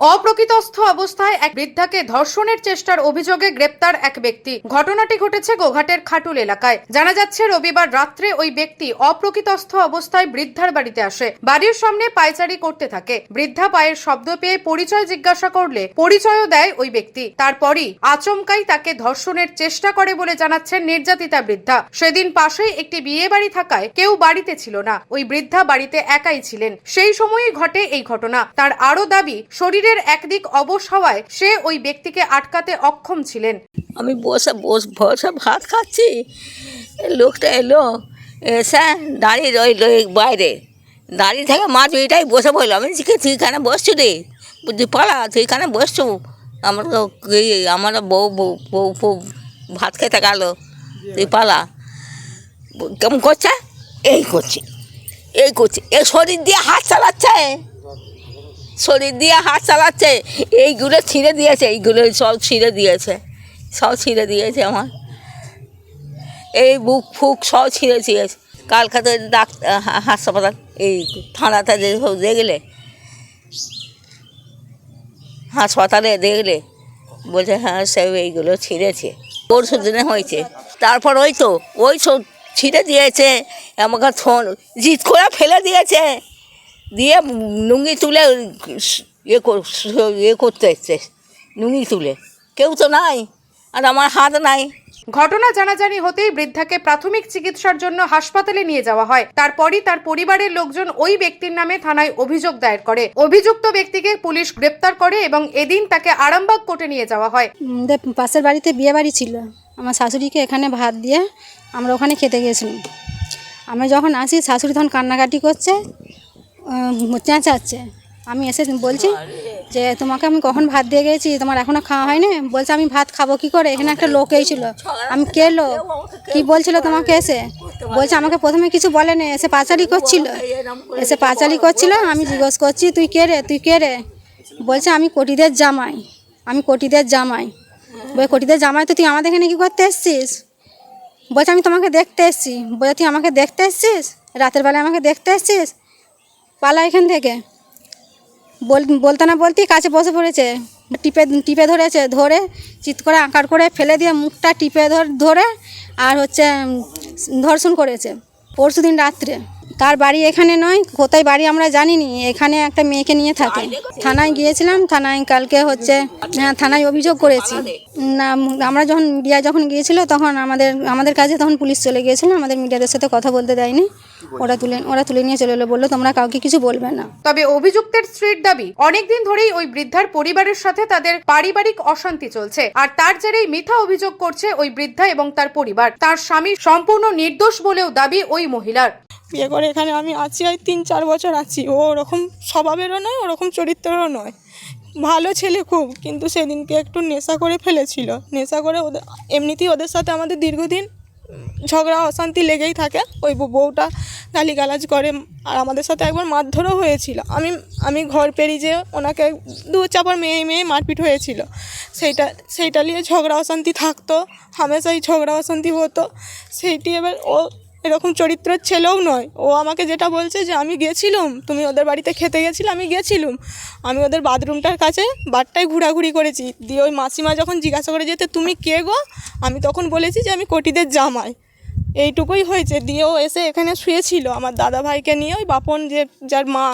অপ্রকৃতস্থ অবস্থায় এক বৃদ্ধাকে ধর্ষণের চেষ্টার অভিযোগে গ্রেপ্তার এক ব্যক্তি। ঘটনাটি ঘটেছে গোঘাটের খাটুল এলাকায়। জানা যাচ্ছে, রবিবার রাত্রে ওই ব্যক্তি অপ্রকৃতস্থ অবস্থায় বৃদ্ধার বাড়িতে আসে। বাড়ির সামনে পায়চারি করতে থাকে। বৃদ্ধা পায়ের শব্দ পেয়ে পরিচয় জিজ্ঞাসা করলে পরিচয়ও দেয় ওই ব্যক্তি। তারপরই আচমকাই তাকে ধর্ষণের চেষ্টা করে বলে জানাচ্ছেন নির্যাতিতা বৃদ্ধা। সেদিন পাশেই একটি বিয়ে বাড়ি থাকায় কেউ বাড়িতে ছিল না। ওই বৃদ্ধা বাড়িতে একাই ছিলেন। সেই সময়ই ঘটে এই ঘটনা। তার আরও দাবি শরীরের একদিক অবশ হওয়ায় সে ওই ব্যক্তিকে আটকাতে অক্ষম ছিলেন। আমি বসে বস বসে ভাত খাচ্ছি। লোকটা এলো। এসে দাঁড়িয়ে রইল এই বাইরে। দাঁড়িয়ে থেকে মাছ এটাই বসে পড়ল। আমি বলছি, "কি, তুই বসছো রে? বলছি পালা তুই বসছো? আমার আমার বউ বউ বউ ভাত খেতে গেল। তুই পালা। কেমন করছে? এই করছে এই করছে। এ শরীর দিয়ে হাত চালাচ্ছে। শরীর দিয়ে হাত চালাচ্ছে। এইগুলো ছিঁড়ে দিয়েছে, এইগুলো সব ছিঁড়ে দিয়েছে, সব ছিঁড়ে দিয়েছে আমার। এই বুক ফুক সব ছিঁড়ে দিয়েছে। কালকাতে ডাক্তার হাসপাতাল, এই থানাতে যে সব দেখলে, হাসপাতালে দেখলে, বলছে হ্যাঁ সব এইগুলো ছিঁড়েছে, পরশু দিনে হয়েছে। তারপর ওই তো, ওই সব ছিঁড়ে দিয়েছে, আমাকে জিত করে ফেলে দিয়েছে। দিয়ে লুঙ্গি তুলে ইয়ে ইয়ে করতে এসছে লুঙ্গি তুলে। কেউ তো নাই আর আমার হাত নাই। ঘটনা জানাজানি হতেই বৃদ্ধাকে প্রাথমিক চিকিৎসার জন্য হাসপাতালে নিয়ে যাওয়া হয়। তারপরই তার পরিবারের লোকজন ওই ব্যক্তির নামে থানায় অভিযোগ দায়ের করে। অভিযুক্ত ব্যক্তিকে পুলিশ গ্রেপ্তার করে এবং এদিন তাকে আরামবাগ কোর্টে নিয়ে যাওয়া হয়। পাশের বাড়িতে বিয়ে বাড়ি ছিল। আমার শাশুড়িকে এখানে ভাত দিয়ে আমরা ওখানে খেতে গিয়েছিলাম। আমরা যখন আসি শাশুড়ি তখন কান্নাকাটি করছে। চেঁচাচ্ছে আমি এসে বলছি যে, তোমাকে আমি কখন ভাত দিয়ে গেছি? তোমার এখনও খাওয়া হয়নি? বলছে, আমি ভাত খাব কি করে? এখানে একটা লোক ছিল আমি কে লোক? কি বলছিল তোমাকে এসে? বলছে, আমাকে প্রথমে কিছু বলেনি। এসে পাচারি করছিল। এসে পাচারি করছিল। আমি জিজ্ঞেস করছি, তুই কে রে? তুই কে রে? বলছে, আমি কটিদের জামাই। আমি কটিদের জামাই। বলে, কটিদের জামাই তো তুই আমাদের এখানে কী করতে এসছিস? বলছে, আমি তোমাকে দেখতে এসছি। বলে, তুই আমাকে দেখতে এসছিস? রাতের বেলায় আমাকে দেখতে এসছিস? পালা এখান থেকে। বল, বলতে না বলতেই কাছে বসে পড়েছে। টিপে টিপে ধরেছে, ধরে চিৎ করে আঁকার করে ফেলে দিয়ে মুখটা টিপে ধর, ধরে আর হচ্ছে ধর্ষণ করেছে। পরশু দিন রাত্রে। তার বাড়ি এখানে নয় কোথায় বাড়ি আমরা জানিনি এখানে একটা মেয়েকে নিয়ে থাকে। থানায় গিয়েছিলাম থানায় কালকে হচ্ছে হ্যাঁ, থানায় অভিযোগ করেছি। না আমরা যখন মিডিয়া যখন গিয়েছিল তখন আমাদের আমাদের কাছে তখন পুলিশ চলে গিয়েছিল আমাদের মিডিয়াদের সাথে কথা বলতে দেয়নি। ওরা তুলে ওরা তুলে নিয়ে চলে এলো বলল তোমরা কাউকে কিছু বলবে না। তবে অভিযুক্তের স্ত্রীর দাবি অনেকদিন ধরেই ওই বৃদ্ধার পরিবারের সাথে তাদের পারিবারিক অশান্তি চলছে। আর তার জেরেই মিথ্যা অভিযোগ করছে ওই বৃদ্ধা এবং তার পরিবার। তার স্বামী সম্পূর্ণ নির্দোষ বলেও দাবি ওই মহিলার। বিয়ে করে এখানে আমি আছি আর তিন চার বছর আছি। ও ওরকম স্বভাবেরও নয়, ওরকম চরিত্রেরও নয়। ভালো ছেলে খুব, কিন্তু সেদিনকে একটু নেশা করে ফেলেছিল। নেশা করে ওদের, এমনিতেই ওদের সাথে আমাদের দীর্ঘদিন ঝগড়া, অশান্তি লেগেই থাকে। ওই বউ- বউটা গালিগালাজ করে, আর আমাদের সাথে একবার মারধরও হয়েছিল। আমি আমি ঘর পেরিয়ে যে ওনাকে দু চাপার মেয়ে মেয়ে মারপিট হয়েছিল। সেইটা সেইটা নিয়ে ঝগড়া, অশান্তি থাকতো। হামেশাই ঝগড়া, অশান্তি হতো। সেইটি এবার ও এরকম চরিত্রের ছেলেও নয়। ও আমাকে যেটা বলছে যে, আমি গেছিলাম, তুমি ওদের বাড়িতে খেতে গেছিলে, আমি গেছিলাম। আমি ওদের বাথরুমটার কাছে বারটায় ঘোরাঘুরি করেছি। দিয়ে ওই মাসিমা যখন জিজ্ঞাসা করে যেতে তুমি কে গো? আমি তখন বলেছি যে, আমি কটিদের জামাই। এইটুকুই হয়েছে। দিয়ে ও এসে এখানে শুয়েছিল। আমার দাদা ভাইকে নিয়ে ওই বাপন যে, যার মা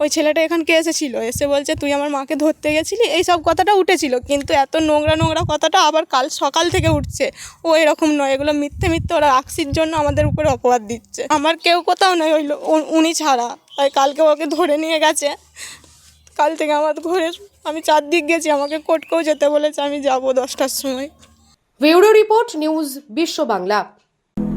ওই ছেলেটা এখানকে এসেছিল? এসে বলছে, তুই আমার মাকে ধরতে গেছিলি? এই সব কথাটা উঠেছিল। কিন্তু এত নোংরা নোংরা কথাটা আবার কাল সকাল থেকে উঠছে। ও এরকম নয়। এগুলো মিথ্যে মিথ্যে ওরা রাক্ষসির জন্য আমাদের উপরে অপবাদ দিচ্ছে। আমার কেউ কোথাও নয় ওই উনি ছাড়া। তাই কালকে ওকে ধরে নিয়ে গেছে। কাল থেকে আমার ঘরে আমি চারদিক গেছি। আমাকে কোর্টকেও যেতে বলেছে। আমি যাব দশটার সময়। ব্যুরো রিপোর্ট নিউজ বিশ্ব বাংলা।